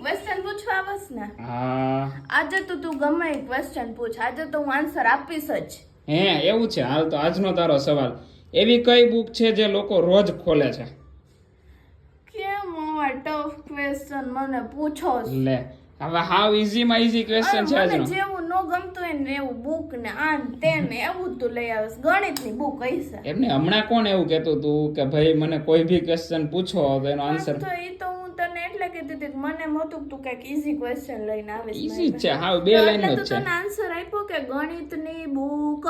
Question પૂછવા બસ ને હા. આજે તો તું ગમે ક્વેશ્ચન પૂછ. આજે તો હું આન્સર આપીશ જ. હે એવું છે? હાલ તો આજનો તારો સવાલ. એવી કઈ બુક છે જે લોકો રોજ ખોલે છે? કેમ આવા ટફ ક્વેશ્ચન મને પૂછો? લે હવે હાવ ઈઝી માં ઈઝી ક્વેશ્ચન છે આજનો. જેવું ન ગમતું હોય ને એવું બુક ને આન તે ને એવું તું લઈ આવીશ. ગણિતની બુક હશે એમને હમણાં કોણ એવું કહેતું તું કે ભાઈ મને કોઈ બી ક્વેશ્ચન પૂછો તો એનો આન્સર તો એ તો તને એટલે કીધી હતી મને મોતું હતું કે તું કંઈક ઈઝી ક્વેશ્ચન લઈને આવે ઈઝી છે હા બે લાઈન જ તો છે. આન્સર આપ્યો કે ગણિતની બુક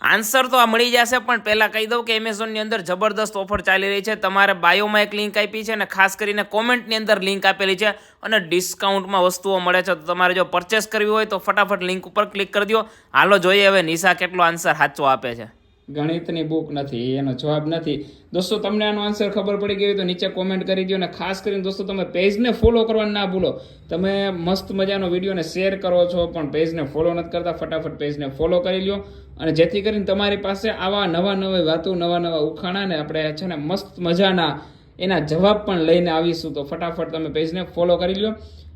આન્સર તો આ મળી જશે પણ પહેલાં કહી દઉં કે એમેઝોનની અંદર જબરદસ્ત ઓફર ચાલી રહી છે. તમારે બાયોમાં એક લિંક આપી છે અને ખાસ કરીને કોમેન્ટની અંદર લિંક આપેલી છે અને ડિસ્કાઉન્ટમાં વસ્તુઓ મળે છે. તો તમારે જો પરચેસ કરવી હોય તો ફટાફટ લિંક ઉપર ક્લિક કરી દો હાલો જોઈએ હવે નિશા કેટલો આન્સર સાચો આપે છે. ગણિતની બુક નથી, એનો જવાબ નથી. દોસ્તો, તમને આનો આન્સર ખબર પડી ગઈ હોય તો નીચે કોમેન્ટ કરી દો અને ખાસ કરીને દોસ્તો, તમે પેજને ફોલો કરવાનું ના ભૂલો. તમે મસ્ત મજાનો વિડીયોને શેર કરો છો, પણ પેજને ફોલો નથી કરતા, ફટાફટ પેજને ફોલો કરી લો અને જેથી કરીને તમારી પાસે આવા નવા નવા વાતો, નવા નવા ઉખાણા ને આપણે છે ને મસ્ત મજાના એના જવાબ પણ લઈને આવીશું, તો ફટાફટ તમે પેજને ફોલો કરી લો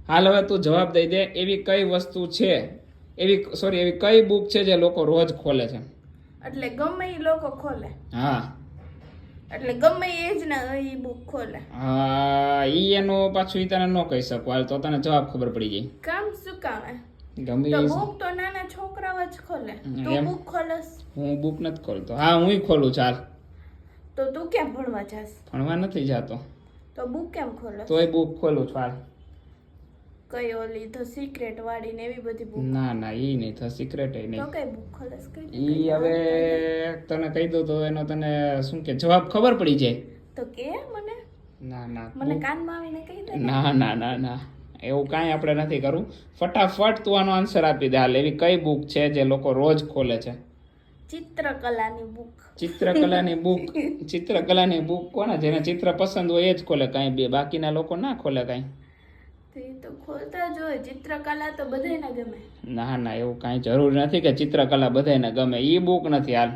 હાલ હવે તું જવાબ દઈ દે. એવી કઈ વસ્તુ છે, એવી સોરી એવી કઈ બુક છે જે લોકો રોજ ખોલે છે? એટલે ગમે એ લોકો ખોલે. હા. એટલે ગમે એ જ ને એ બુક ખોલે. હા ઈ એનો પાછું તને ન કહી શકું. હાલ તો તને જવાબ ખબર પડી જાય કામ શું કામે? ગમે તો બુક તો નાના છોકરાઓ જ ખોલે. તું બુક ખોલસ. હું બુક નથી ખોલતો. હા હું ખોલું ચાલ તો તું કેમ ભણવા જાસ? ભણવા નથી જાતો. તો બુક કેમ ખોલે તોય બુક ખોલું છું હાલ. કઈ ઓલી ધ સિક્રેટ વાળી ને એવી બધી બુક ના ના ઈ નહીં ધ સિક્રેટ એ નહીં. કઈ બુક ખલાસ? કઈ ઈ હવે તને કહી દઉં તો એનો તને શું કે જવાબ ખબર પડી જાય. તો કે મને? ના ના મને કાનમાં આવીને કહી દે ના. ના ના ના એવું કાંઈ આપણે નથી કરવું. ફટાફટ તું આનો આન્સર આપી દે હાલ. એવી કઈ બુક છે જે લોકો રોજ ખોલે છે? ચિત્રકલાની બુક ચિત્રકલાની બુક ચિત્રકલાની બુક કોને? જેને ચિત્ર પસંદ હોય એ જ ખોલે. કાંઈ બે બાકીના લોકો ના ખોલે કાંઈ? તો ખોલતા જ ચિત્રકલા તો બધાને ગમે. ના ના એવું કાંઈ જરૂર નથી કે ચિત્રકલા બધાને ગમે. એ બુક નથી હાલ.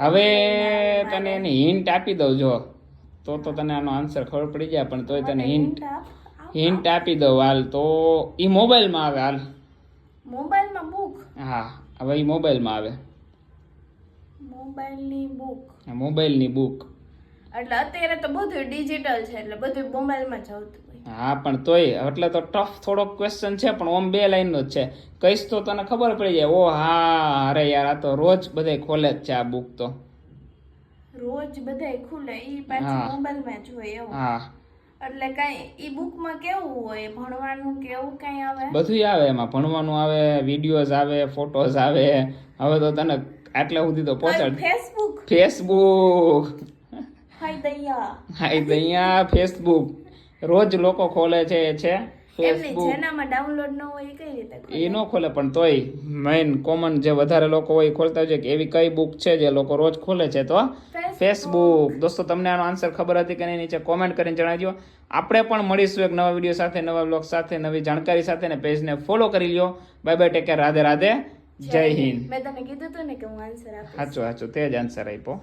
હવે તને એની હિન્ટ આપી દઉં જો. તો તો તને આનો આન્સર ખબર પડી જાય પણ તોય તને હિન્ટ. હિન્ટ આપી દઉં હાલ. તો એ મોબાઈલમાં આવે હાલ. મોબાઈલમાં બુક હા હવે એ મોબાઈલમાં આવે. મોબાઈલની બુક મોબાઈલની બુક એટલે અત્યારે તો બધું ડિજિટલ છે એટલે બધું મોબાઈલમાં જ આવતું. હા પણ તોય એટલે તો ટફ થોડોક ક્વેશ્ચન છે પણ ઓમ બે લાઈનનો જ છે. કહીશ તો તને ખબર પડી જાય. ઓ હા અરે યાર આ તો રોજ બધે ખોલે જ છે આ બુક તો. રોજ બધે ખુલે ઈ પાછું. મોબાઈલમાં જોઈએ એવું. હા. એટલે કઈ ઈ બુકમાં કેવું હોય? ભણવાનું કેવું કઈ આવે? બધું આવે એમાં. ભણવાનું આવે વિડીયોઝ આવે ફોટોઝ આવે. હવે તો તને આટલા સુધી તો પહોંચાડ ફેસબુક ફેસબુક હાય દૈયા હાય દૈયા ફેસબુક રોજ લોકો ખોલે છે એ છે એ? ન ખોલે પણ તોય મેઇન કોમન જે વધારે લોકો હોય એ ખોલતા હોય છે કે એવી કઈ બુક છે જે લોકો રોજ ખોલે છે તો ફેસબુક દોસ્તો તમને આનો આન્સર ખબર હતી કે નહીં? નીચે કોમેન્ટ કરીને જણાવજો. આપણે પણ મળીશું એક નવા વીડિયો સાથે નવા બ્લોગ સાથે નવી જાણકારી સાથે ને પેજને ફોલો કરી લ્યો. Bye bye take care Radhe Radhe. જય હિન્દ. મેં તને કીધું હતું ને કે હું આન્સર આપું સાચું સાચું તે જ આન્સર આપ્યો.